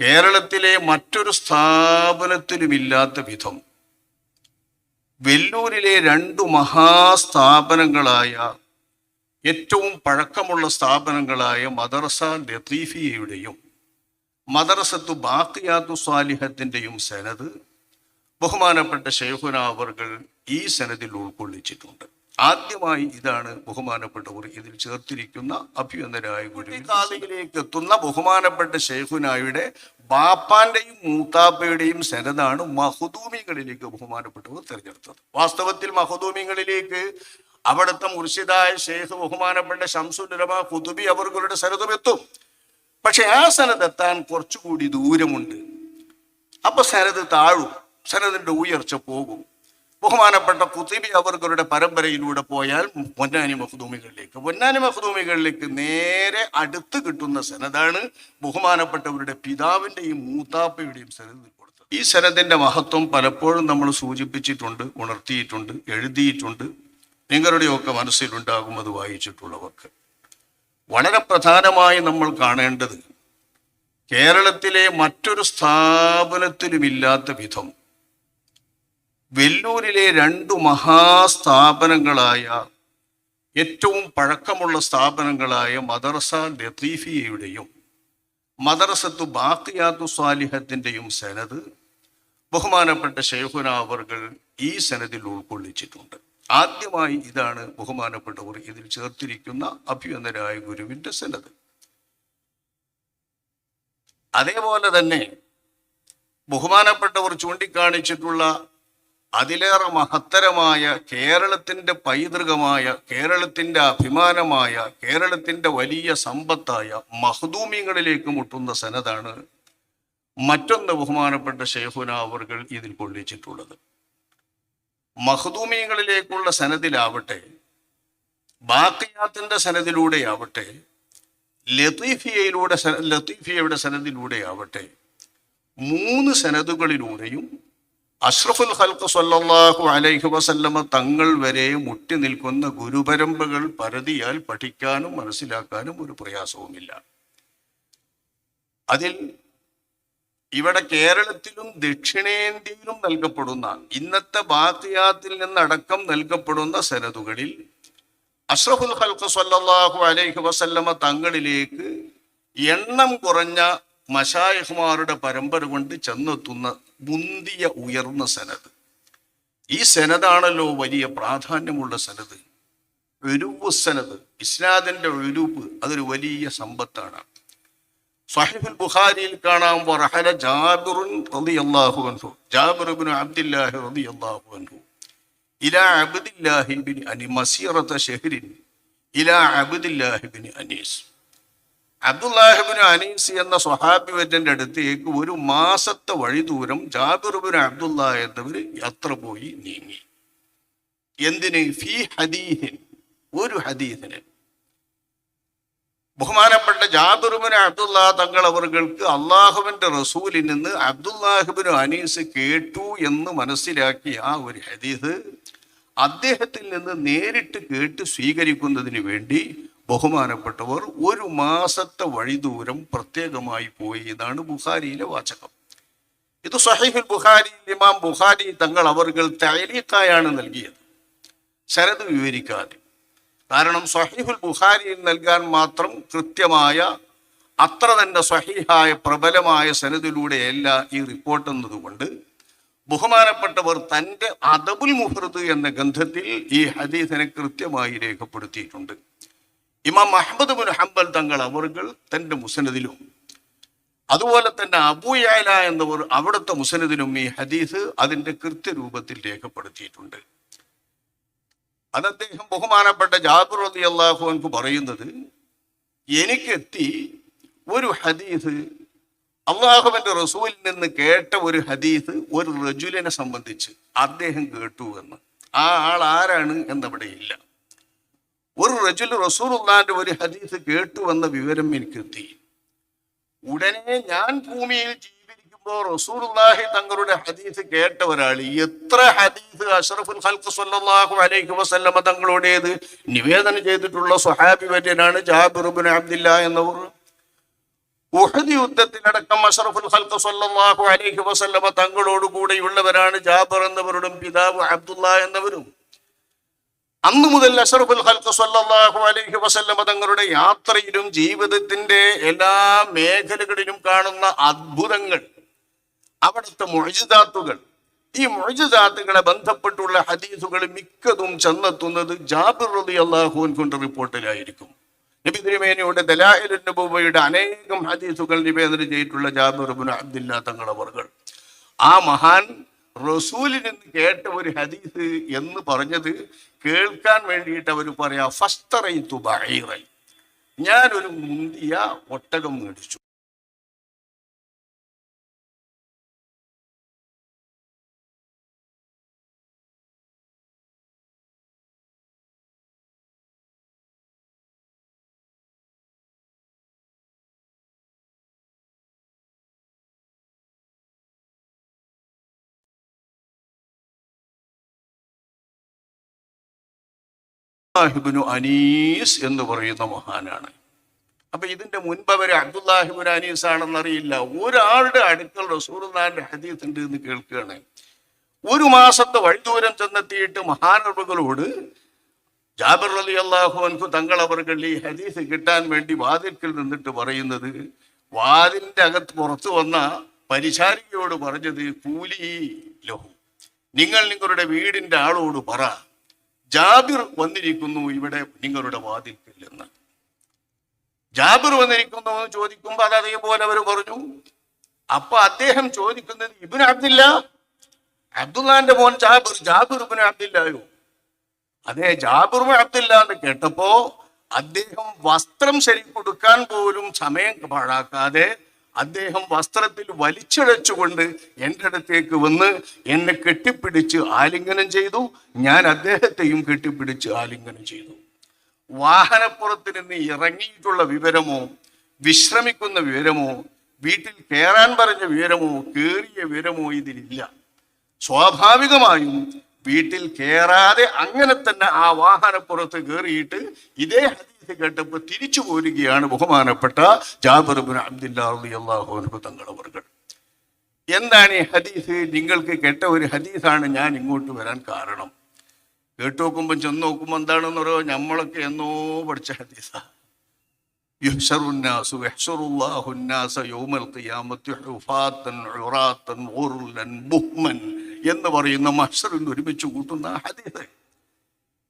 കേരളത്തിലെ മറ്റൊരു സ്ഥാപനത്തിലുമില്ലാത്ത വിധം വെല്ലൂരിലെ രണ്ടു മഹാസ്ഥാപനങ്ങളായ ഏറ്റവും പഴക്കമുള്ള സ്ഥാപനങ്ങളായ മദർസ ലത്തീഫിയയുടെയും മദർസത്തു ബാക്കിയാത്തു സ്വാലിഹത്തിന്റെയും സനത് ബഹുമാനപ്പെട്ട ഷെയ്ഖുന ഈ സനദിൽ ഉൾക്കൊള്ളിച്ചിട്ടുണ്ട്. ആദ്യമായി ഇതാണ് ബഹുമാനപ്പെട്ടവർ ഇതിൽ ചേർത്തിരിക്കുന്ന അഭ്യന്തരായ ഗുരുവിലേക്ക് എത്തുന്ന ബഹുമാനപ്പെട്ട ഷെയ്ഖുനായുടെ ബാപ്പാന്റെയും മൂത്താപ്പയുടെയും സനതാണ് മഹുദൂമികളിലേക്ക് ബഹുമാനപ്പെട്ടവർ തിരഞ്ഞെടുത്തത്. വാസ്തവത്തിൽ മഹുദൂമികളിലേക്ക് അവിടുത്തെ മുർഷിദായ ഷെയ്ഖ് ബഹുമാനപ്പെട്ട ശംസുലമ കുതുബി അവർകളുടെ സനതും എത്തും. പക്ഷെ ആ സനതെത്താൻ കുറച്ചുകൂടി ദൂരമുണ്ട്. അപ്പൊ സനത് താഴും. സനതിന്റെ ഉയർച്ച പോകും. ബഹുമാനപ്പെട്ട കുത്തിബി അവർക്കരുടെ പരമ്പരയിലൂടെ പോയാൽ പൊന്നാനി മഹ്ദൂമികളിലേക്ക് പൊന്നാനി മഹ്ദൂമികളിലേക്ക് നേരെ അടുത്ത് കിട്ടുന്ന സനതാണ് ബഹുമാനപ്പെട്ടവരുടെ പിതാവിന്റെയും മൂത്താപ്പയുടെയും സനത് കൊടുത്തത്. ഈ സനതിന്റെ മഹത്വം പലപ്പോഴും നമ്മൾ സൂചിപ്പിച്ചിട്ടുണ്ട് ഉണർത്തിയിട്ടുണ്ട് എഴുതിയിട്ടുണ്ട്. നിങ്ങളുടെയൊക്കെ മനസ്സിലുണ്ടാകും അത് വായിച്ചിട്ടുള്ളവർക്ക്. വളരെ പ്രധാനമായി നമ്മൾ കാണേണ്ടത് കേരളത്തിലെ മറ്റൊരു സ്ഥാപനത്തിലുമില്ലാത്ത വിധം വെല്ലൂരിലെ രണ്ടു മഹാസ്ഥാപനങ്ങളായ ഏറ്റവും പഴക്കമുള്ള സ്ഥാപനങ്ങളായ മദർസ ലത്തീഫിയയുടെയും മദർസത്തു ബാക്കിയാത്തു സ്വാലിഹത്തിന്റെയും സനത് ബഹുമാനപ്പെട്ട ഷെയ്ഖുന അവർകൾ ഈ സനദിൽ ഉൾക്കൊള്ളിച്ചിട്ടുണ്ട്. ആദ്യമായി ഇതാണ് ബഹുമാനപ്പെട്ടവർ ഇതിൽ ചേർത്തിരിക്കുന്ന അഭ്യുന്നരായ ഗുരുവിന്റെ സനത് അതേപോലെ തന്നെ ബഹുമാനപ്പെട്ടവർ ചൂണ്ടിക്കാണിച്ചിട്ടുള്ള അതിലേറെ മഹത്തരമായ കേരളത്തിന്റെ പൈതൃകമായ കേരളത്തിന്റെ അഭിമാനമായ കേരളത്തിന്റെ വലിയ സമ്പത്തായ മഹദൂമിങ്ങളിലേക്ക് മുട്ടുന്ന സനതാണ് മറ്റൊന്ന് ബഹുമാനപ്പെട്ട ഷെയ്ഹുന അവർകൾ ഇതിൽ കൊള്ളിച്ചിട്ടുള്ളത്. മഹദൂമിയങ്ങളിലേക്കുള്ള സനദിലാവട്ടെ ബാക്കിയാത്തിന്റെ സനദിലൂടെയാവട്ടെ ലത്തീഫിയയിലൂടെ ലത്തീഫിയയുടെ സനദിലൂടെയാവട്ടെ മൂന്ന് സനദുകളിലൂടെയും അഷ്റഫുൽ ഹൽക്ക് സല്ലാഹു അലൈഹി വസല്ലമ തങ്ങൾ വരെ മുട്ടി നിൽക്കുന്ന ഗുരുപരമ്പകൾ പരതിയാൽ പഠിക്കാനും മനസ്സിലാക്കാനും ഒരു പ്രയാസവുമില്ല. അതിൽ ഇവിടെ കേരളത്തിലും ദക്ഷിണേന്ത്യയിലും നൽകപ്പെടുന്ന ഇന്നത്തെ ബാത്തിയാത്തിൽ നിന്നടക്കം നൽകപ്പെടുന്ന സനതുകളിൽ അഷ്റഫുൽ ഹൽക്ക് സല്ലാഹു അലൈഹി വസല്ലമ തങ്ങളിലേക്ക് എണ്ണം കുറഞ്ഞ മഷായഹ്മാരുടെ പരമ്പര കൊണ്ട് ചെന്നെത്തുന്ന മുന്തിയ ഉയർന്ന സനത്. ഈ സനതാണല്ലോ വലിയ പ്രാധാന്യമുള്ള സനത്. ഒരുവ് സനത് ഇസ്ലാദിന്റെ ഒരുവ് അതൊരു വലിയ സമ്പത്താണ്. സഹിഫുൽ ബുഖാരിയിൽ കാണാം വറഹല ജാബിറുൻ റളിയല്ലാഹു അൻഹു. ജാബിർ അബ്ദില്ലാഹി റതി റളിയല്ലാഹു അൻഹു. ഇലാ അബ്ദില്ലാഹി ബിൻ അനി മസീറത ഷഹ്രിൻ. ഇലാ അബ്ദില്ലാഹി ബിൻ അനീസ്. അബ്ദുല്ലാഹിബിന് അനീസ് എന്ന സ്വഹാബിവറ്റന്റെ അടുത്തേക്ക് ഒരു മാസത്തെ വഴി ദൂരം ജാബിറുബിന് അബ്ദുല്ല എന്നവർ യാത്ര പോയി നീങ്ങി. എന്തിന്? ഫി ഹദീഹിൻ ഒരു ഹദീഹിന്. ബഹുമാനപ്പെട്ട ജാബിറുബിന് അബ്ദുല്ല തങ്ങൾ അവർക്ക് അള്ളാഹുബിന്റെ റസൂലിൽ നിന്ന് അബ്ദുല്ലാഹിബിന് അനീസ് കേട്ടു എന്ന് മനസ്സിലാക്കിയ ആ ഒരു ഹദീസ് അദ്ദേഹത്തിൽ നിന്ന് നേരിട്ട് കേട്ട് സ്വീകരിക്കുന്നതിന് വേണ്ടി ബഹുമാനപ്പെട്ടവർ ഒരു മാസത്തെ വഴി ദൂരം പ്രത്യേകമായി പോയി എന്നാണ് ബുഖാരിയിലെ വാചകം. ഇത് സഹീഹുൽ ബുഖാരി ഇമാം ബുഖാരി തങ്ങൾ അവർകൾ തൈലീക്കായാണ് നൽകിയത്. ശരത് വിവരിക്കാതെ. കാരണം സഹീഫുൽ ബുഖാരിയിൽ നൽകാൻ മാത്രം കൃത്യമായ അത്ര തന്നെ സഹീഹായ പ്രബലമായ സനദിലൂടെയല്ല ഈ റിപ്പോർട്ട് എന്നതുകൊണ്ട് ബഹുമാനപ്പെട്ടവർ തന്റെ അദബുൽ മുഹ്റദ് എന്ന ഗന്ധത്തിൽ ഈ ഹദീസിനെ കൃത്യമായി രേഖപ്പെടുത്തിയിട്ടുണ്ട്. ഇമാം അഹമ്മദ് ബുൻ ഹംബൽ തങ്ങൾ അവർകൾ തന്റെ മുസനദിലും. അതുപോലെ തന്നെ അബൂയാല എന്നവർ അവിടുത്തെ മുസനദിലും ഈ ഹദീസ് അതിന്റെ കൃത്യരൂപത്തിൽ രേഖപ്പെടുത്തിയിട്ടുണ്ട്. അത് അദ്ദേഹം ബഹുമാനപ്പെട്ട ജാബിർ അലി അള്ളാഹു അൻഹു പറയുന്നത് എനിക്കെത്തി ഒരു ഹദീസ് അള്ളാഹുവിന്റെ റസൂലിൽ നിന്ന് കേട്ട ഒരു ഹദീസ് ഒരു റജുലിനെ സംബന്ധിച്ച് അദ്ദേഹം കേട്ടു എന്ന്. ആ ആൾ ആരാണ് എന്നവിടെ ഇല്ല ഒരു റജുൽ റസൂറുല്ലാന്റെ ഒരു ഹദീസ് കേട്ടു വന്ന വിവരം എനിക്കെത്തി. ഉടനെ ഞാൻ ഭൂമിയിൽ ജീവിക്കുമ്പോൾ റസൂലുള്ളാഹി തങ്ങളുടെ ഹദീസ് കേട്ട ഒരാൾ എത്ര ഹദീസ് അഷറഫുൽ ഹൽക്ക് സ്വല്ലല്ലാഹു അലൈഹി വസല്ലമ തങ്ങളുടേത് നിവേദനം ചെയ്തിട്ടുള്ള സുഹാബി വര്യനാണ് ജാബിർ ഇബ്നു അബ്ദില്ല എന്നവർ. ഉഹദ് യുദ്ധത്തിലടക്കം അഷറഫുൽ ഹൽക്ക് സല്ലല്ലാഹു അലൈഹി വസല്ലമ തങ്ങളോട് കൂടെയുള്ളവരാണ് ജാബർ എന്നവരുടെ പിതാവ് അബ്ദുള്ള എന്നവരും. അന്നു മുതൽ അഷറഫുൽ ഹൽക്ക് സല്ലാഹു അലൈഹി വസല്ലമ തങ്ങളുടെ യാത്രയിലും ജീവിതത്തിന്റെ എല്ലാ മേഖലകളിലും കാണുന്ന അത്ഭുതങ്ങൾ അവിടുത്തെ മുഴുതാത്തുകൾ ഈ മുഴുതാത്തുകളെ ബന്ധപ്പെട്ടുള്ള ഹദീസുകൾ മിക്കതും ചെന്നെത്തുന്നത് ജാബിർ റബി അള്ളാഹുൻ കൊണ്ട് റിപ്പോർട്ടിലായിരിക്കും. നബി തിരുമേനിയുടെ ദലാഹിൽ നബുവയുടെ അനേകം ഹദീസുകൾ നിവേദനം ചെയ്തിട്ടുള്ള ജാബിർ റബുൻ അബ്ദില്ല തങ്ങളവർകൾ ആ മഹാൻ റസൂലിൽ നിന്ന് കേട്ട ഒരു ഹദീസ് എന്ന് പറഞ്ഞത് കേൾക്കാൻ വേണ്ടിയിട്ട് അവർ പറയാ ഫസ്തറൈത്തു തുബൈറൈ ഞാനൊരു മുന്തിയ ഒട്ടകം മേടിച്ചു. അബ്ദുല്ലാഹിബ്നു അനീസ് എന്ന് പറയുന്ന മഹാനാണ്. അപ്പൊ ഇതിന്റെ മുൻപ് അവർ അബ്ദുല്ലാഹിബിൻ അനീസ് ആണെന്നറിയില്ല ഒരാളുടെ അടുക്കൽ റസൂർദാന്റെ ഹദീസ് ഉണ്ട് എന്ന് കേൾക്കുകയാണ്. ഒരു മാസത്തെ വഴിദൂരം ചെന്നെത്തിയിട്ട് മഹാനർവുകളോട് ജാബിർ അലി അള്ളാഹു അൻഹു തങ്ങൾ അവർക്ക് ഈ ഹദീസ് കിട്ടാൻ വേണ്ടി വാതിൽക്കിൽ നിന്നിട്ട് പറയുന്നത് വാതിലിന്റെ അകത്ത് പുറത്തു വന്ന പരിചാരികയോട് പറഞ്ഞത് കൂലി ലഹു. നിങ്ങൾ നിങ്ങളുടെ വീടിന്റെ ആളോട് പറ. ജാബിർ വന്നിരിക്കുന്നു ഇവിടെ നിങ്ങളുടെ വാതിൽക്കിൽ എന്ന്. ജാബിർ വന്നിരിക്കുന്നു എന്ന് ചോദിക്കുമ്പോൾ അത് അതേപോലെ അവർ പറഞ്ഞു. അപ്പൊ അദ്ദേഹം ചോദിക്കുന്നത് ഇബിൻ അബ്ദില്ല അബ്ദുല്ലാന്റെ മോൻ ജാബിർ ജാബിർ ഇബിൻ അബ്ദില്ലായോ? അതെ ജാബിർ അബ്ദില്ല എന്ന് കേട്ടപ്പോ അദ്ദേഹം വസ്ത്രം ശരി കൊടുക്കാൻ പോലും സമയം പാഴാക്കാതെ അദ്ദേഹം വസ്ത്രത്തിൽ വലിച്ചിഴച്ചുകൊണ്ട് എന്റെ അടുത്തേക്ക് വന്ന് എന്നെ കെട്ടിപ്പിടിച്ച് ആലിംഗനം ചെയ്തു. ഞാൻ അദ്ദേഹത്തെയും കെട്ടിപ്പിടിച്ച് ആലിംഗനം ചെയ്തു. വാഹനപ്പുറത്ത് നിന്ന് ഇറങ്ങിയിട്ടുള്ള വിവരമോ വിശ്രമിക്കുന്ന വിവരമോ വീട്ടിൽ കയറാൻ പറഞ്ഞ വിവരമോ കേറിയ വിവരമോ ഇതിലില്ല. സ്വാഭാവികമായും വീട്ടിൽ കയറാതെ അങ്ങനെ തന്നെ ആ വാഹനപ്പുറത്ത് കയറിയിട്ട് ഇതേ എന്നൊക്കെ കേട്ടപ്പോൾ തിരിച്ചു പോരുകയാണ് ബഹുമാനപ്പെട്ട ജാബിർബിൻ അബ്ദില്ലാഹു അള്ളാഹു തങ്ങൾ എന്താണ് ഈ ഹദീസ്? നിങ്ങൾക്ക് കേട്ട ഒരു ഹദീസാണ് ഞാൻ ഇങ്ങോട്ട് വരാൻ കാരണം. കേട്ടു നോക്കുമ്പോൾ ചെന്ന് നോക്കുമ്പോൾ എന്താണെന്ന് പറയുമോ നമ്മളൊക്കെ എന്നോ പഠിച്ച ഹദീസാ. യൗമൽ ഖിയാമത്തി ബുഹ്മൻ എന്ന് പറയുന്ന മഹ്ഷറിൽ ഒരുമിച്ച് കൂട്ടുന്ന ഹദീസ്.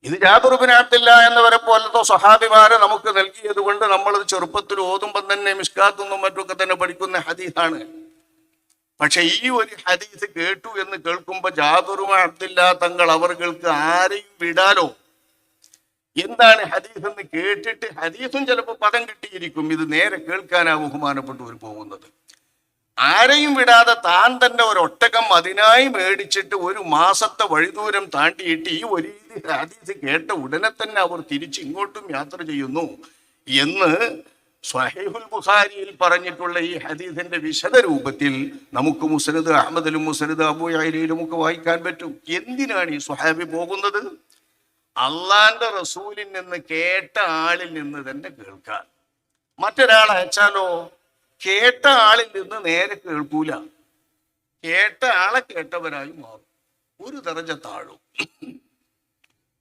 ഇത് ജാബിറുബിൻ അബ്ദില്ല എന്നവരെ പോലത്തെ സഹാബിമാരെ നമുക്ക് നൽകിയത് കൊണ്ട് നമ്മൾ ചെറുപ്പത്തിൽ ഓതുമ്പം തന്നെ മിസ്കാത്തുന്നും മറ്റൊക്കെ തന്നെ പഠിക്കുന്ന ഹദീസാണ്. പക്ഷെ ഈ ഒരു ഹദീസ് കേട്ടു എന്ന് കേൾക്കുമ്പോൾ ജാബിറും അബ്ദില്ല തങ്ങൾ അവർക്ക് ആരെയും വിടാലോ? എന്താണ് ഹദീസ് എന്ന് കേട്ടിട്ട് ഹദീസും ചിലപ്പോൾ പദം കിട്ടിയിരിക്കും. ഇത് നേരെ കേൾക്കാനാ ബഹുമാനപ്പെട്ടവർ പോകുന്നത്. ആരെയും വിടാതെ താൻ തന്നെ ഒരു ഒട്ടകം അതിനായി മേടിച്ചിട്ട് ഒരു മാസത്തെ വഴിദൂരം താണ്ടിയിട്ട് ഈ ഒരു ഹദീസ് കേട്ട ഉടനെ തന്നെ അവർ തിരിച്ച് ഇങ്ങോട്ടും യാത്ര ചെയ്യുന്നു എന്ന് സ്വഹീഹുൽ ബുഖാരിയിൽ പറഞ്ഞിട്ടുള്ള ഈ ഹദീസിന്റെ വിശദ രൂപത്തിൽ നമുക്ക് മുസനദ് അഹമ്മദിലും അബൂ അബുയായിലും ഒക്കെ വായിക്കാൻ പറ്റും. എന്തിനാണ് ഈ സ്വഹാബി പോകുന്നത്? അള്ളാന്റെ റസൂലിൽ നിന്ന് കേട്ട ആളിൽ നിന്ന് തന്നെ കേൾക്കാൻ. മറ്റൊരാൾ അയച്ചാലോ? കേട്ട ആളിൽ നിന്ന് നേരെ കേൾക്കൂല. കേട്ട ആളെ കേട്ടവരായി മാറും. ഒരു ദറജ താഴും.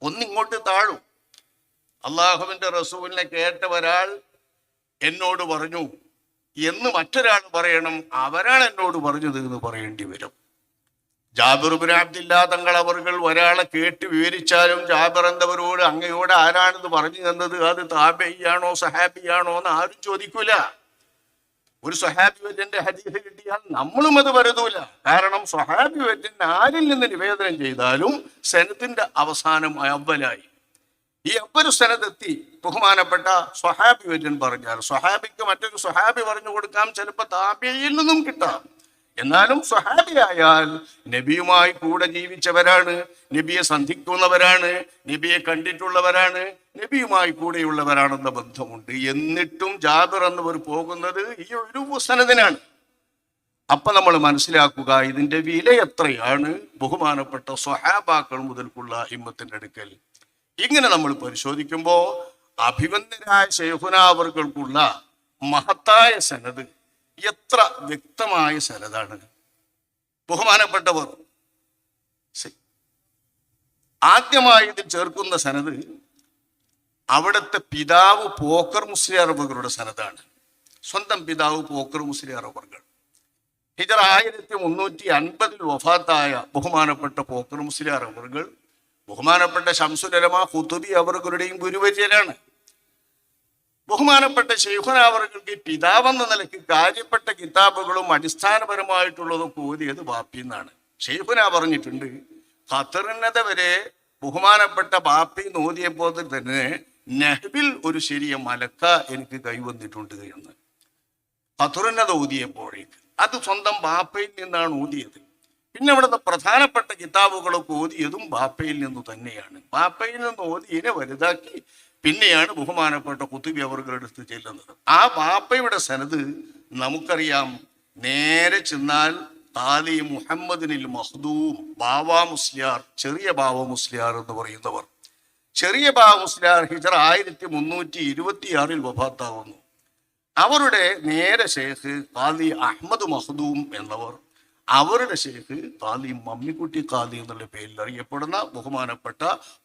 ഒന്നിങ്ങോട്ട് താഴും. അള്ളാഹുവിന്റെ റസൂലിനെ കേട്ട ഒരാൾ എന്നോട് പറഞ്ഞു എന്ന് മറ്റൊരാൾ പറയണം അവരാണ് എന്നോട് പറഞ്ഞത് എന്ന് പറയേണ്ടി വരും. ജാബിറുബിൻ അബ്ദില്ല തങ്ങൾ അവർകൾ ഒരാളെ കേട്ട് വിവരിച്ചാലും ജാബിർ എന്നവരോട് അങ്ങയോട് ആരാണെന്ന് പറഞ്ഞു തന്നത്? അത് താബിയാണോ സഹാബിയാണോ എന്ന് ആരും ചോദിക്കൂല. ഒരു സ്വഹാബി വെറ്റിന്റെ ഹദീസ് കിട്ടിയാൽ നമ്മളും അത് വരുതൂല കാരണം സ്വഹാബി വെറ്റിന് ആരിൽ നിന്ന് നിവേദനം ചെയ്താലും സനത്തിന്റെ അവസാനം അവലായി. ഈ അബ്ബരു സനതെത്തി. ബഹുമാനപ്പെട്ട സ്വഹാബി വര്യൻ പറഞ്ഞാൽ സ്വഹാബിക്ക് മറ്റൊരു സ്വഹാബി പറഞ്ഞു കൊടുക്കാം ചിലപ്പോൾ താബിയിൽ നിന്നും കിട്ടാം. എന്നാലും സ്വഹാബിയായാൽ നബിയുമായി കൂടെ ജീവിച്ചവരാണ് നബിയെ സന്ധിക്കുന്നവരാണ് നബിയെ കണ്ടിട്ടുള്ളവരാണ് നബിയുമായി കൂടെയുള്ളവരാണെന്ന ബന്ധമുണ്ട്. എന്നിട്ടും ജാബിർ എന്നവർ പോകുന്നത് ഈ ഒരു വസനത്തിനാണ് അപ്പൊ നമ്മൾ മനസ്സിലാക്കുക ഇതിന്റെ വില എത്രയാണ്? ബഹുമാനപ്പെട്ട സ്വഹാബാക്കൾ മുതൽക്കുള്ള ഹിമ്മത്തിന്റെ അടുക്കൽ. ഇങ്ങനെ നമ്മൾ പരിശോധിക്കുമ്പോൾ അഭിവന്ദരായ ശേഖുനാവർക്കുള്ള മഹത്തായ സനത് എത്ര വ്യക്തമായ ശരതാണ്. ബഹുമാനപ്പെട്ടവർ ആദ്യമായി ഇതിൽ ചേർക്കുന്ന സനത് അവിടുത്തെ പിതാവ് പോക്കർ മുസ്ലിയാർ അറബുകളുടെ സനതാണ്. സ്വന്തം പിതാവ് പോക്കർ മുസ്ലിയാർ അറബുകൾ ഹിജർ ആയിരത്തി മുന്നൂറ്റി അൻപതിൽ വഫാത്തായ ബഹുമാനപ്പെട്ട പോക്കർ മുസ്ലിയാർ അറബുകൾ ബഹുമാനപ്പെട്ട ശംസുലരമ ഹുതുബി അവർകളുടെയും ഗുരുവര്യനാണ് ബഹുമാനപ്പെട്ട ഷെയ്ഖുന അവർക്ക് പിതാവെന്ന നിലയ്ക്ക് കാര്യപ്പെട്ട കിതാബുകളും അടിസ്ഥാനപരമായിട്ടുള്ളതൊക്കെ ഓതിയത് ബാപ്പി എന്നാണ്. ഷെയ്ഖുന പറഞ്ഞിട്ടുണ്ട് ഖത്തറിനത വരെ ബഹുമാനപ്പെട്ട ബാപ്പി ഓതിയപ്പോൾ തന്നെ നെഹ്ബിൽ ഒരു ശരിയ മലക്ക എനിക്ക് കൈവന്നിട്ടുണ്ട് എന്ന്. ഖത്തറിനത ഓതിയപ്പോഴേക്ക്. അത് സ്വന്തം ബാപ്പയിൽ നിന്നാണ് ഓതിയത്. പിന്നെ അവിടുത്തെ പ്രധാനപ്പെട്ട കിതാബുകളൊക്കെ ഓതിയതും ബാപ്പയിൽ നിന്ന് തന്നെയാണ്. ബാപ്പയിൽ നിന്ന് ഓതിയതിനെ വലുതാക്കി പിന്നെയാണ് ബഹുമാനപ്പെട്ട കുത്തുബി അവരുടെ അടുത്ത് ചെല്ലുന്നത്. ആ ബാപ്പയുടെ സനത് നമുക്കറിയാം നേരെ ചെന്നാൽ താലി മുഹമ്മദിനിൽ മഹ്ദൂം ബാവ മുസ്ലിയാർ ചെറിയ ബാവ മുസ്ലിയാർ എന്ന് പറയുന്നവർ. ചെറിയ ബാവ മുസ്ലിയാർ ഹിജർ ആയിരത്തി മുന്നൂറ്റി ഇരുപത്തിയാറിൽ വഫാത്താവുന്നു. അവരുടെ നേരെ ശേഖ് കാലി അഹമ്മദ് മഹദൂം എന്നവർ അവരുടെ ഷേഖ് കാലി മമ്മിക്കുട്ടി കാലി എന്നുള്ള പേരിൽ അറിയപ്പെടുന്ന ബഹുമാനപ്പെട്ട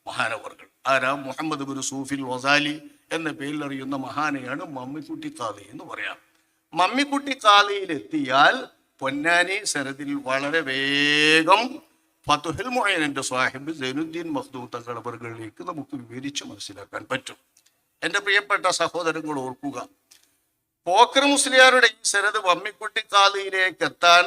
മഹാനവർകൾ ആരാ? മുഹമ്മദ് ബിൻ സൂഫിൽ വസാലി എന്ന പേരിൽ അറിയുന്ന മഹാനെയാണ് മമ്മിക്കുട്ടി കാലി എന്ന് പറയാം. മമ്മിക്കുട്ടി കാലിയിലെത്തിയാൽ പൊന്നാനി സരദിൽ വളരെ വേഗം ഫതുഹൽ മൊയനന്റെ സാഹിബ് സൈനുദ്ദീൻ മഹ്ദൂ തങ്ങളവറുകളിലേക്ക് നമുക്ക് വിവരിച്ച് മനസ്സിലാക്കാൻ പറ്റും. എന്റെ പ്രിയപ്പെട്ട സഹോദരങ്ങൾ ഓർക്കുക പോക്കർ മുസ്ലിയാരുടെ ഈ സരത് മമ്മിക്കുട്ടി കാലിയിലേക്ക് എത്താൻ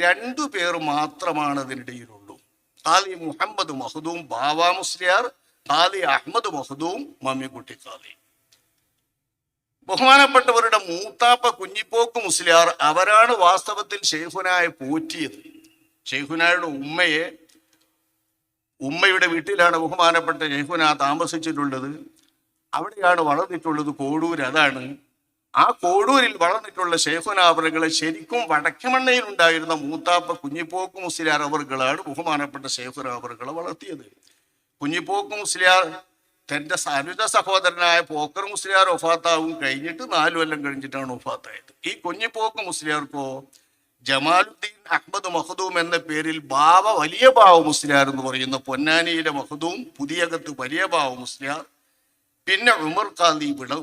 രണ്ടു പേർ മാത്രമാണ് അതിനിടയിലുള്ളൂ കാലി മുഹമ്മദ് മഹദൂം ബാവ മുസ്ലിയാർ കാലി അഹമ്മദ് മഹദൂം മമ്മിക്കുട്ടി കാലി ബഹുമാനപ്പെട്ടവരുടെ മൂത്താപ്പ കുഞ്ഞിപ്പോക്ക് മുസ്ലിയാർ അവരാണ് വാസ്തവത്തിൽ ഷെയ്ഖുനായെ പോറ്റിയത്. ഷെയ്ഖുനായുടെ ഉമ്മയെ ഉമ്മയുടെ വീട്ടിലാണ് ബഹുമാനപ്പെട്ട ഷെയ്ഖുന താമസിച്ചിട്ടുള്ളത്. അവിടെയാണ് വളർന്നിട്ടുള്ളത് കോടൂർ അതാണ് ആ കോടൂരിൽ വളർന്നിട്ടുള്ള ഷെയ്ഖുനാവറുകളെ ശരിക്കും വടക്കമണ്ണയിൽ ഉണ്ടായിരുന്ന മൂത്താപ്പ കുഞ്ഞിപ്പോക്ക് മുസ്ലിയാർ അവറുകളാണ് ബഹുമാനപ്പെട്ട ഷെയ്ഖുനാവറുകളെ വളർത്തിയത്. കുഞ്ഞിപ്പോക്ക് മുസ്ലിയാർ തന്റെ അനുജ സഹോദരനായ പോക്കർ മുസ്ലിയാർ ഒഫാത്താവും കഴിഞ്ഞിട്ട് നാലു കൊല്ലം കഴിഞ്ഞിട്ടാണ് ഒഫാത്തായത്. ഈ കുഞ്ഞിപ്പോക്ക് മുസ്ലിയാർക്കോ ജമാലുദ്ദീൻ അഹമ്മദ് മഹദൂം എന്ന പേരിൽ ബാവ വലിയ ബാവ മുസ്ലിയാർ എന്ന് പറയുന്ന പൊന്നാനിയിലെ മഹദൂം പുതിയകത്ത് വലിയ ബാവ മുസ്ലിയാർ പിന്നെ ഉമർ ഖാലി വിള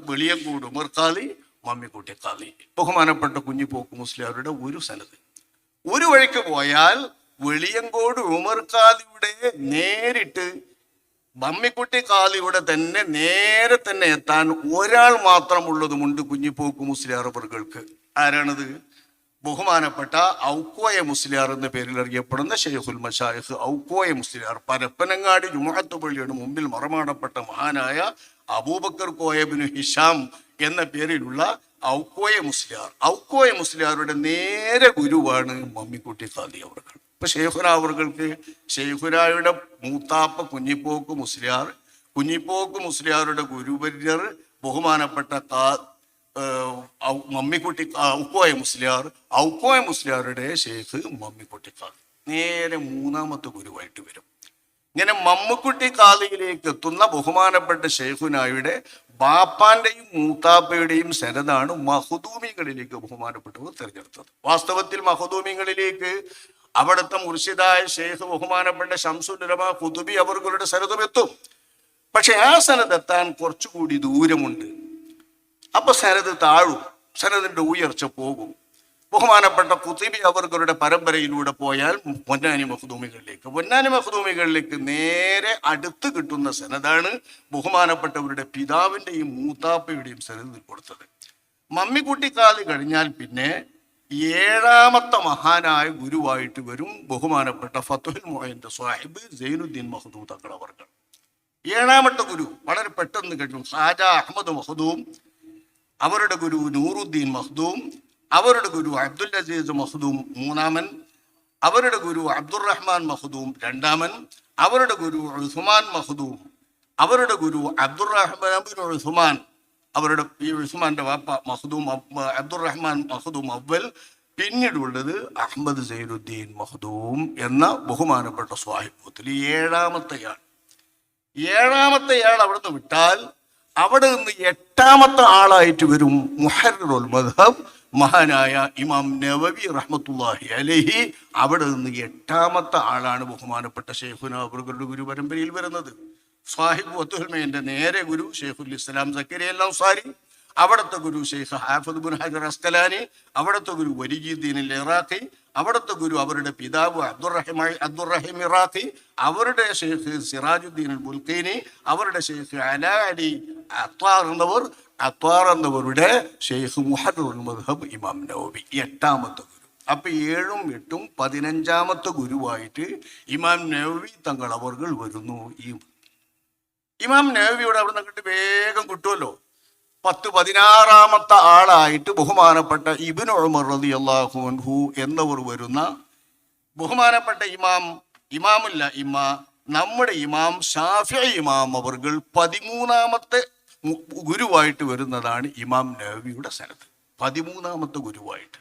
ഉമർ ഖാലി മമ്മിക്കുട്ടി തള്ളി. ബഹുമാനപ്പെട്ട കുഞ്ഞിപ്പോക്ക് മുസ്ലിയാരുടെ ഒരു സ്ഥലത്ത്. ഒരു വഴിക്ക് പോയാൽ വെളിയങ്കോട് ഉമർ ഖാലിയുടെ നേരിട്ട് മമ്മിക്കുട്ടി കാലിയുടെ തന്നെ നേരെ തന്നെ എത്താൻ ഒരാൾ മാത്രമുള്ളതുമുണ്ട് കുഞ്ഞിപ്പോക്ക് മുസ്ലിയാർ വർഗൾക്ക് ആരാണത്? ബഹുമാനപ്പെട്ട ഔക്കോയ മുസ്ലിയാർ എന്ന പേരിൽ അറിയപ്പെടുന്ന ഷെയ്ഖുൽ മഷായിഖ് ഔക്കോയ മുസ്ലിയാർ. പരപ്പനങ്ങാടി ജുമഹത്ത് പള്ളിയുടെ മുമ്പിൽ മറമാടപ്പെട്ട മഹാനായ അബൂബക്കർ കോയബിന് ഹിഷാം എന്ന പേരിലുള്ള ഔക്കോയ മുസ്ലിയാർ. ഔക്കോയ മുസ്ലിയാരുടെ നേരെ ഗുരുവാണ് മമ്മിക്കുട്ടി സാദി അവർ ഇപ്പൊ ഷെയ്ഖുന അവർക്ക് ഷെയ്ഖുനായുടെ മൂത്താപ്പ കുഞ്ഞിപ്പോക്ക് മുസ്ലിയാർ കുഞ്ഞിപ്പോക്ക് മുസ്ലിയാരുടെ ഗുരുവര്യർ ബഹുമാനപ്പെട്ട കാ- മമ്മിക്കുട്ടി ഔക്കോയ മുസ്ലിയാർ ഔക്കോയ മുസ്ലിയാരുടെ ഷെയ്ഖ് മമ്മിക്കുട്ടി കാദി നേരെ മൂന്നാമത്തെ ഗുരുവായിട്ട് വരും. ഇങ്ങനെ മമ്മക്കുട്ടി കാലിയിലേക്ക് എത്തുന്ന ബഹുമാനപ്പെട്ട ഷെയ്ഖുനായുടെ ബാപ്പാന്റെയും മൂത്താപ്പയുടെയും ശരതാണ് മഹുദൂമികളിലേക്ക് ബഹുമാനപ്പെട്ടവർ തിരഞ്ഞെടുത്തത്. വാസ്തവത്തിൽ മഹുദൂമികളിലേക്ക് അവിടുത്തെ മുർഷിദായ ഷെയ്ഖ് ബഹുമാനപ്പെട്ട ഷംസുലമ കുതുബി അവർകളുടെ എത്തും. പക്ഷെ ആ സനതെത്താൻ കുറച്ചുകൂടി ദൂരമുണ്ട്. അപ്പൊ സനത് താഴും. സനതിന്റെ ഉയർച്ച പോകും. ബഹുമാനപ്പെട്ട കുത്തിബി അവർഗരുടെ പരമ്പരയിലൂടെ പോയാൽ പൊന്നാനി മഹദൂമികളിലേക്ക് പൊന്നാനി മഹദൂമികളിലേക്ക് നേരെ അടുത്ത് കിട്ടുന്ന സനതാണ് ബഹുമാനപ്പെട്ടവരുടെ പിതാവിന്റെയും മൂത്താപ്പയുടെയും സനത് കൊടുത്തത്. മമ്മിക്കുട്ടിക്കാൽ കഴിഞ്ഞാൽ പിന്നെ ഏഴാമത്തെ മഹാനായ ഗുരുവായിട്ട് വരും ബഹുമാനപ്പെട്ട ഫത്തുൽ മോയന്റെ സാഹിബ് സൈനുദ്ദീൻ മഹദൂം തങ്ങളവർഗൾ ഏഴാമത്തെ ഗുരു വളരെ പെട്ടെന്ന് കഴിഞ്ഞു ഷാജ അഹമ്മദ് മഹദൂം അവരുടെ ഗുരു നൂറുദ്ദീൻ മഹദൂം അവരുടെ ഗുരു അബ്ദുൽ അസീസ് മഹദൂം മൂന്നാമൻ അവരുടെ ഗുരു അബ്ദുറഹ്മാൻ മഹദൂം രണ്ടാമൻ അവരുടെ ഗുരു ഉസ്മാൻ മഹദൂം അവരുടെ ഗുരു അബ്ദുറഹ്മാൻ ഉസ്മാൻ അവരുടെ ഈ ഉസ്മാന്റെ വാപ്പ മഹദൂം അബ്- അബ്ദുറഹ്മാൻ മഹദൂം അവൽ പിന്നീടുള്ളത് അഹമ്മദ് സൈനുദ്ദീൻ മഹദൂം എന്ന ബഹുമാനപ്പെട്ട സ്വാഹിബത്തിൽ ഏഴാമത്തെയാൾ. ഏഴാമത്തെയാൾ അവിടുന്ന് വിട്ടാൽ അവിടെ നിന്ന് എട്ടാമത്തെ ആളായിട്ട് വരും മുഹറുൽ മദ്ഹബ് മഹാനായ ഇമാം നവവി റഹ്മത്തുല്ലാഹി അലഹി. അവിടെ നിന്ന് എട്ടാമത്തെ ആളാണ് ബഹുമാനപ്പെട്ട ഷെയ്ഖുന അവരുടെ ഗുരു പരമ്പരയിൽ വരുന്നത്. സാഹിബ് വത്തുഹൽമയുടെ നേരെ ഗുരു ഷെയ്ഖുൽ ഇസ്ലാം സക്കരി അൽ സാരി അവിടുത്തെ ഗുരു ഷെയ്ഖ് ഹാഫിദ് ബുൻ ഹജർ അസ്കലാനി. അവിടുത്തെ ഗുരു വരിജീദ്ദീൻ ഇറാഖി. അവിടുത്തെ ഗുരു അവരുടെ പിതാവ് അബ്ദുറഹിമായി അബ്ദുറഹിം ഇറാഖി അവരുടെ ഷെയ്ഖ് സിറാജുദ്ദീൻ ബുൽഖീനി അവരുടെ ഷെയ്ഖ് അലാലി അത്വാർ എന്നവർ അത്വാർ എന്നവരുടെ ഷെയ്ഖ് മുഹദുൽ മദ്ഹബ് ഇമാം നവബി എട്ടാമത്തെ ഗുരു. അപ്പൊ ഏഴും എട്ടും പതിനഞ്ചാമത്തെ ഗുരുവായിട്ട് ഇമാം നവബി തങ്ങൾ അവർ വരുന്നു. ഈ ഇമാം നവബിയോട് അവിടെ നിന്ന് വേഗം കിട്ടുമല്ലോ. പത്ത് പതിനാറാമത്തെ ആളായിട്ട് ബഹുമാനപ്പെട്ട ഇബിൻ ഉമർ റതി അള്ളാഹുൻഹു എന്നവർ വരുന്ന ബഹുമാനപ്പെട്ട ഇമാം ഇമാമില്ല ഇമ്മ നമ്മുടെ ഇമാം ഷാഫി ഇമാം അവർകൾ പതിമൂന്നാമത്തെ ഗുരുവായിട്ട് വരുന്നതാണ് ഇമാം നവവിയുടെ സ്ഥലത്ത്. പതിമൂന്നാമത്തെ ഗുരുവായിട്ട്.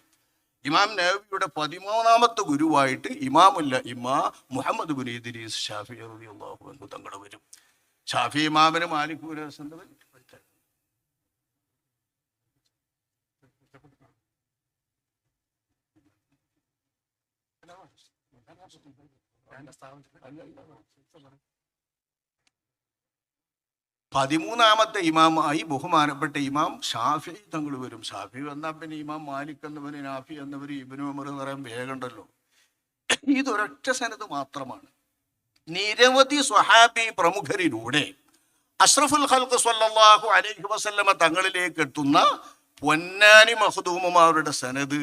ഇമാം നവവിയുടെ പതിമൂന്നാമത്തെ ഗുരുവായിട്ട് ഇമാമുല്ല ഇമ്മ മുഹമ്മദ് ബുൻ ഇദ്രീസ് ഷാഫി റതി അള്ളാഹു തങ്ങൾ വരും. ഷാഫി ഇമാമിന് പതിമൂന്നാമത്തെ ഇമാമായി ബഹുമാനപ്പെട്ട ഇമാം ഷാഫി തങ്ങൾ വരും. ഷാഫി വന്നാൽ പിന്നെ ഇമാം മാലിക് എന്നവര് നാഫി എന്നവര് ഇബിനു ഉമർ എന്ന് പറയാൻ വേഗണ്ടല്ലോ ഇതൊരൊറ്റ സനത് മാത്രമാണ്. നിരവധി സ്വഹാബി പ്രമുഖരിലൂടെ അഷ്റഫുൽ ഖൽഖ് സ്വല്ലല്ലാഹു അലൈഹി വസല്ലമ തങ്ങളിലേക്ക് എത്തുന്ന പൊന്നാനി മഹദൂമമാരുടെ സനത്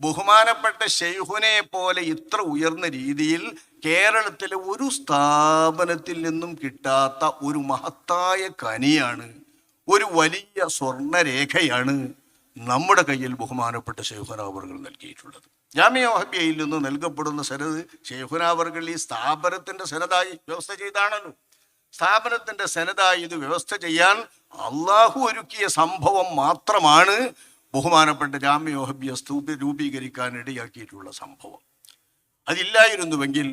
ബഹുമാനപ്പെട്ട ഷെയ്ഹുനെ പോലെ ഇത്ര ഉയർന്ന രീതിയിൽ കേരളത്തിലെ ഒരു സ്ഥാപനത്തിൽ നിന്നും കിട്ടാത്ത ഒരു മഹത്തായ കനിയാണ് ഒരു വലിയ സ്വർണരേഖയാണ് നമ്മുടെ കയ്യിൽ ബഹുമാനപ്പെട്ട ശേഖുനാവറുകൾ നൽകിയിട്ടുള്ളത്. ജാമ്യ മഹബിയയിൽ നിന്ന് നൽകപ്പെടുന്ന സനത് ശേഖുനാവറുകൾ ഈ സ്ഥാപനത്തിന്റെ സനതായി വ്യവസ്ഥ ചെയ്താണല്ലോ. സ്ഥാപനത്തിന്റെ സനതായി ഇത് വ്യവസ്ഥ ചെയ്യാൻ അള്ളാഹു ഒരുക്കിയ സംഭവം മാത്രമാണ് ബഹുമാനപ്പെട്ട ജാമ്യ മഹബിയ രൂപീകരിക്കാൻ ഇടയാക്കിയിട്ടുള്ള സംഭവം. അതില്ലായിരുന്നുവെങ്കിൽ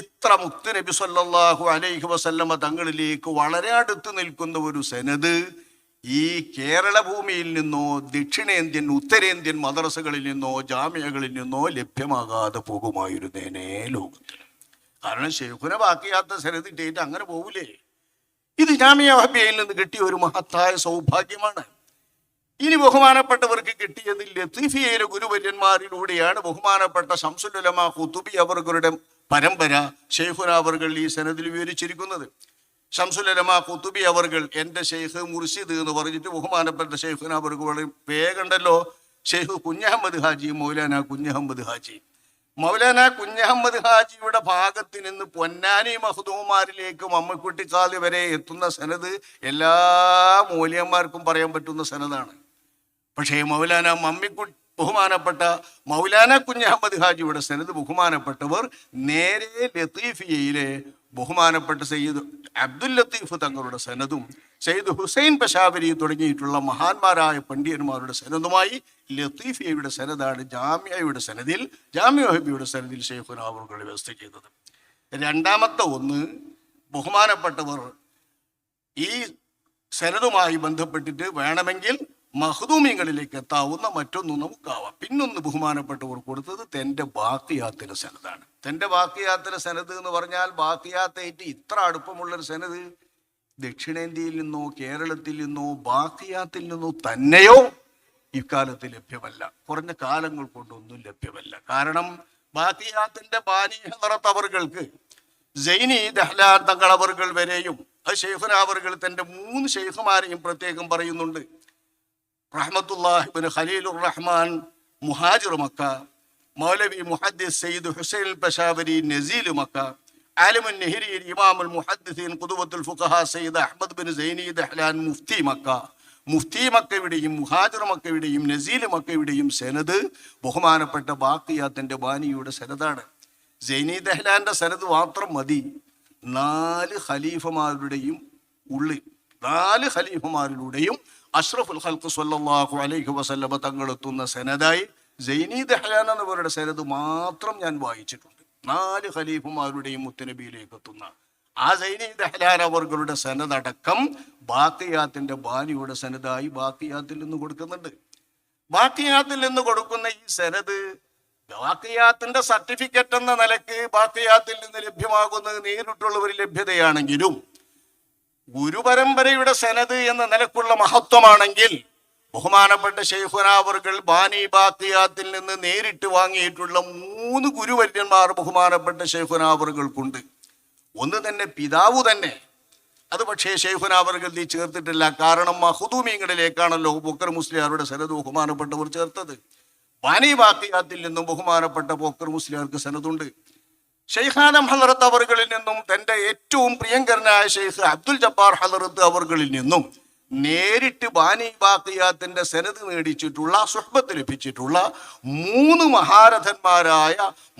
ഇത്ര മുത്ത് നബി സല്ലാഹു അലൈഹി വസല്ലമ തങ്ങളിലേക്ക് വളരെ അടുത്ത് നിൽക്കുന്ന ഒരു സനത് ഈ കേരള ഭൂമിയിൽ നിന്നോ ദക്ഷിണേന്ത്യൻ ഉത്തരേന്ത്യൻ മദ്രസകളിൽ നിന്നോ ജാമ്യകളിൽ നിന്നോ ലഭ്യമാകാതെ പോകുമായിരുന്നേനെ ലോകത്തിൽ. കാരണം ഷെയ്ഖുന ബാക്കിയാത്ത സനത് ഇട്ടേറ്റ് അങ്ങനെ പോകൂലേ ഇത് ജാമ്യ ഹബിയയിൽ നിന്ന് കിട്ടിയ ഒരു മഹത്തായ സൗഭാഗ്യമാണ്. ഇനി ബഹുമാനപ്പെട്ടവർക്ക് കിട്ടിയത് ലത്തീഫിയയിലെ ഗുരുവര്യന്മാരിലൂടെയാണ് ബഹുമാനപ്പെട്ട ശംസുലമ കുത്തുബി അവരുടെ പരമ്പര. ഷെയ്ഖുന അവർകൾ ഈ സനദിൽ വിവരിച്ചിരിക്കുന്നത്. ശംസുലമ കുത്തുബി അവർകൾ എന്റെ ഷെയ്ഖ് മുർഷിദ് എന്ന് പറഞ്ഞിട്ട് ബഹുമാനപ്പെട്ട ഷെയ്ഖുന അവർക്ക് വളരെ പേകണ്ടല്ലോ ഷെയ്ഖ് കുഞ്ഞഹമ്മദ് ഹാജി മൗലാന കുഞ്ഞഹമ്മദ് ഹാജി. മൗലാന കുഞ്ഞഹമ്മദ് ഹാജിയുടെ ഭാഗത്ത് നിന്ന് പൊന്നാനി മഹദൂമാരിലേക്കും അമ്മക്കുട്ടിക്കാൽ വരെ എത്തുന്ന സനത് എല്ലാ മൂല്യന്മാർക്കും പറയാൻ പറ്റുന്ന സനതാണ് പക്ഷേ മൗലാന മമ്മിക്കു ബഹുമാനപ്പെട്ട മൗലാന കുഞ്ഞഹമ്മദ് ഹാജിയുടെ സനത് ബഹുമാനപ്പെട്ടവർ നേരെ ലത്തീഫിയയിലെ ബഹുമാനപ്പെട്ട സയ്യിദ് അബ്ദുൽ ലത്തീഫ് തങ്ങളുടെ സനതും സയ്യിദ് ഹുസൈൻ പശാവരി തുടങ്ങിയിട്ടുള്ള മഹാന്മാരായ പണ്ഡിതന്മാരുടെ സനതുമായി ലത്തീഫിയയുടെ സനതാണ് ജാമ്യയുടെ സനദിൽ ജാമ്യ ഹബിയുടെ സനദിൽ ഷെയ്ഖുന അവർ വ്യവസ്ഥ ചെയ്തത് രണ്ടാമത്തെ ഒന്ന് ബഹുമാനപ്പെട്ടവർ ഈ സനതുമായി ബന്ധപ്പെട്ടിട്ട് വേണമെങ്കിൽ മഹദൂമിയങ്ങളിലേക്ക് എത്താവുന്ന മറ്റൊന്നും നമുക്കാവാം. പിന്നൊന്ന് ബഹുമാനപ്പെട്ടവർ കൊടുത്തത് തന്റെ ബാക്കിയാത്തിന സനതാണ്. തന്റെ ബാക്കിയാത്തിന സനത് എന്ന് പറഞ്ഞാൽ ബാക്കിയാത്തേറ്റ് ഇത്ര അടുപ്പമുള്ളൊരു സനത് ദക്ഷിണേന്ത്യയിൽ നിന്നോ കേരളത്തിൽ നിന്നോ ബാക്കിയാത്തിൽ നിന്നോ തന്നെയോ ഇക്കാലത്ത് ലഭ്യമല്ല. കുറഞ്ഞ കാലങ്ങൾ കൊണ്ടൊന്നും ലഭ്യമല്ല. കാരണം ബാക്കിയാത്തിന്റെ ബാനീഹറത്തവറുകൾക്ക് ജൈനി ദഹ്ലാൻ തങ്ങളവറുകൾ വരെയും ആ ഷെയ്ഖുന തന്റെ മൂന്ന് ഷെയ്ഖുമാരെയും പ്രത്യേകം പറയുന്നുണ്ട്. റഹ്മത്തുല്ലാഹിബിൻ ഖലീലുർ റഹ്മാൻ മുഹാജിർ മക്ക മൗലവി മുഹദ്ദിസ് സയ്യിദ് ഹുസൈൻ പശാവരി നസീൽ മക്ക ആലിമുൻ നെഹ്രി ഇമാമുൽ മുഹദ്ദിസീൻ ഖുദുവത്തുൽ ഫുഖഹ സയ്യിദ് അഹ്മദ് ബിൻ സൈനി ദഹ്ലാൻ മുഫ്തി മക്ക. മുഫ്തി മക്കയുടെയും മുഹാജിർ മക്കയുടെയും നസീൽ മക്കയുടെയും സനത് ബഹുമാനപ്പെട്ട ബാക്കിയാത്തിന്റെ ബാനിയുടെ സെനതാണ് സൈനി ദഹ്ലാന്റെ സെനത് മാത്രം മതി. നാല് ഖലീഫമാരുടെയും ഉള്ളിൽ നാല് ഖലീഫമാരിലൂടെയും അഷ്റഫുൽ ഖൽഖ് സല്ലാഹു അലൈഹി വസല്ലമ തങ്ങളെത്തുന്ന സെനതായി ജൈനി ദഹ്യാൻ എന്നിവരുടെ സെനത് മാത്രം ഞാൻ വായിച്ചിട്ടുണ്ട്. നാല് ഖലീഫുമാരുടെയും മുത്തനബിയിലേക്ക് എത്തുന്ന ആ സൈനി ദഹ്ലാൻ അവർകളുടെ സെനതടക്കം ബാക്കിയാത്തിന്റെ ബാനിയുടെ സനദായി ബാക്കിയാത്തിൽ നിന്ന് കൊടുക്കുന്നുണ്ട്. ബാക്കിയാത്തിൽ നിന്ന് കൊടുക്കുന്ന ഈ സനദ് ബാക്കിയാത്തിന്റെ സർട്ടിഫിക്കറ്റ് എന്ന നിലയ്ക്ക് ബാക്കിയാത്തിൽ നിന്ന് ലഭ്യമാകുന്നത് നേരിട്ടുള്ള ഒരു ലഭ്യതയാണെങ്കിലും ഗുരുപരമ്പരയുടെ സനത് എന്ന നിലക്കുള്ള മഹത്വമാണെങ്കിൽ ബഹുമാനപ്പെട്ട ഷെയ്ഖുനാവർകൾ ബാനി ബാക്കിയാത്തിൽ നിന്ന് നേരിട്ട് വാങ്ങിയിട്ടുള്ള മൂന്ന് ഗുരുവര്യന്മാർ ബഹുമാനപ്പെട്ട ഷെയ്ഖുനാവർകൾക്കുണ്ട് ഒന്ന് തന്നെ പിതാവ് തന്നെ. അത് പക്ഷേ ഷെയ്ഖുനാവർകൾ നീ ചേർത്തിട്ടില്ല. കാരണം മഹുദൂമീങ്ങളിലേക്കാണല്ലോ ബുക്കർ മുസ്ലിയാരുടെ സനത് ബഹുമാനപ്പെട്ടവർ ചേർത്തത്. ബാനി ബാക്കിയാത്തിൽ നിന്നും ബഹുമാനപ്പെട്ട ബുക്കർ മുസ്ലിയാർക്ക് സനതുണ്ട് ഷെയ്ഖാനം ഹലറത്ത് അവറുകളിൽ നിന്നും തന്റെ ഏറ്റവും പ്രിയങ്കരനായ ഷെയ്ഖ് അബ്ദുൽ ജബ്ബാർ ഹലറത്ത് അവറുകളിൽ നിന്നും നേരിട്ട് ബാനി ബാക്കിയാത്തിന്റെ സനത് മേടിച്ചിട്ടുള്ള സുഹബത്ത് ലഭിച്ചിട്ടുള്ള മൂന്ന് മഹാരഥന്മാരായ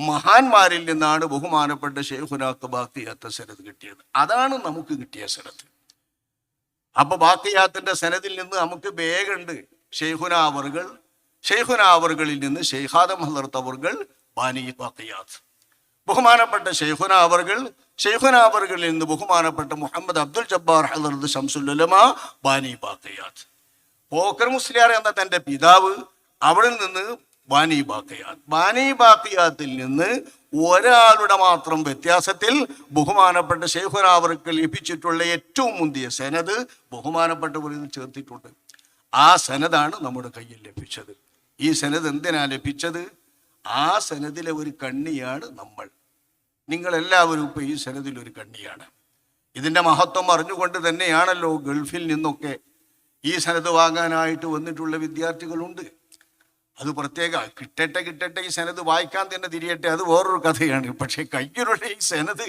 മഹാന്മാരിൽ നിന്നാണ് ബഹുമാനപ്പെട്ട ഷെയ്ഖുനാക്ക് ബാക്കിയാത്ത സനത് കിട്ടിയത്. അതാണ് നമുക്ക് കിട്ടിയ സനത് അപ്പൊ ബാക്കിയാത്തിന്റെ സനദിൽ നിന്ന് നമുക്ക് ബേഗുണ്ട് ഷെയ്ഖുനാവറുകൾ ഷെയ്ഖുനാവറുകളിൽ നിന്ന് ഷെയ്ഖാദം ഹലർത്തവറുകൾ ബാനി ബാക്കിയാത്ത്. ബഹുമാനപ്പെട്ട ഷെയ്ഖുന അവർകൾ ഷെയ്ഖുന നിന്ന് ബഹുമാനപ്പെട്ട മുഹമ്മദ് അബ്ദുൽ ജബ്ബാർ ഹലർദ് ഷംസുല്ലമ ബാനി ബാക്കയാത്ത് പോക്കർ മുസ്ലിയാർ എന്ന തന്റെ പിതാവ് അവിടെ നിന്ന് ബാനി ബാക്കയാത്ത് ബാനി ബാക്കയാത്തിൽ നിന്ന് ഒരാളുടെ മാത്രം വ്യത്യാസത്തിൽ ബഹുമാനപ്പെട്ട ഷെയ്ഖുന ലഭിച്ചിട്ടുള്ള ഏറ്റവും മുന്തിയ സെനത് ബഹുമാനപ്പെട്ടവരിൽ നിന്ന് ചേർത്തിട്ടുണ്ട്. ആ സനതാണ് നമ്മുടെ കയ്യിൽ ലഭിച്ചത്. ഈ സനത് എന്തിനാ ലഭിച്ചത്? ആ സനദിലെ ഒരു കണ്ണിയാണ് നമ്മൾ. നിങ്ങളെല്ലാവരും ഇപ്പൊ ഈ സനദിൽ ഒരു കണ്ണിയാണ്. ഇതിന്റെ മഹത്വം അറിഞ്ഞുകൊണ്ട് തന്നെയാണല്ലോ ഗൾഫിൽ നിന്നൊക്കെ ഈ സനത് വാങ്ങാനായിട്ട് വന്നിട്ടുള്ള വിദ്യാർത്ഥികളുണ്ട്. അത് പ്രത്യേക കിട്ടട്ടെ കിട്ടട്ടെ ഈ സനത് വായിക്കാൻ തന്നെ തിരിയട്ടെ അത് വേറൊരു കഥയാണ്. പക്ഷേ കയ്യിലുള്ള ഈ സനത്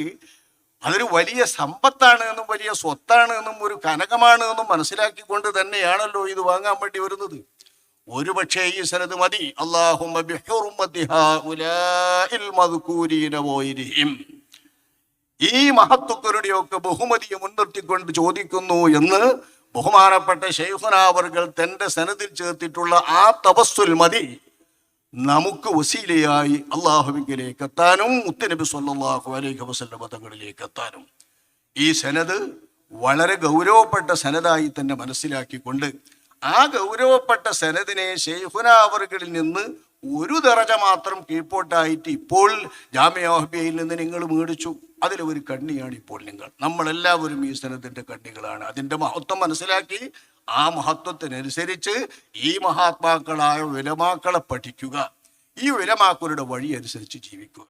അതൊരു വലിയ സമ്പത്താണ് എന്നും വലിയ സ്വത്താണ് എന്നും ഒരു കനകമാണ് എന്നും മനസ്സിലാക്കിക്കൊണ്ട് തന്നെയാണല്ലോ ഇത് വാങ്ങാൻ വേണ്ടി വരുന്നത്. ഒരു പക്ഷേ ഈ സനത് മതി അള്ളാഹും. ഈ മഹത്വക്കരുടെയൊക്കെ ബഹുമതിയെ മുൻനിർത്തിക്കൊണ്ട് ചോദിക്കുന്നു എന്ന് ബഹുമാനപ്പെട്ട ഷെയ്ഖുനാവർകൾ തന്റെ സനത്തിൽ ചേർത്തിട്ടുള്ള ആ തപസ്സുൽ മതി നമുക്ക് വസീലയായി അള്ളാഹുവിങ്കിലേക്ക് എത്താനും മുത്തനബി സല്ലാഹു അലൈഹി വസല്ലമ മതങ്ങളിലേക്ക് എത്താനും ഈ സനത് വളരെ ഗൗരവപ്പെട്ട സനതായി തന്നെ മനസ്സിലാക്കിക്കൊണ്ട് ആ ഗൗരവപ്പെട്ട സനദിനെ ഷെയ്ഹുനാവറുകളിൽ നിന്ന് ഒരു ദറജ മാത്രം കീഴ്പോട്ടായിട്ട് ഇപ്പോൾ ജാമ്യാഹബിയയിൽ നിന്ന് നിങ്ങൾ മേടിച്ചു. അതിലെ ഒരു കണ്ണിയാണ് ഇപ്പോൾ നിങ്ങൾ. നമ്മളെല്ലാവരും ഈ സനത്തിന്റെ കണ്ണികളാണ്. അതിന്റെ മഹത്വം മനസ്സിലാക്കി ആ മഹത്വത്തിനനുസരിച്ച് ഈ മഹാത്മാക്കളായ വിലമാക്കളെ പഠിക്കുക. ഈ വിലമാക്കളുടെ വഴി അനുസരിച്ച് ജീവിക്കുക.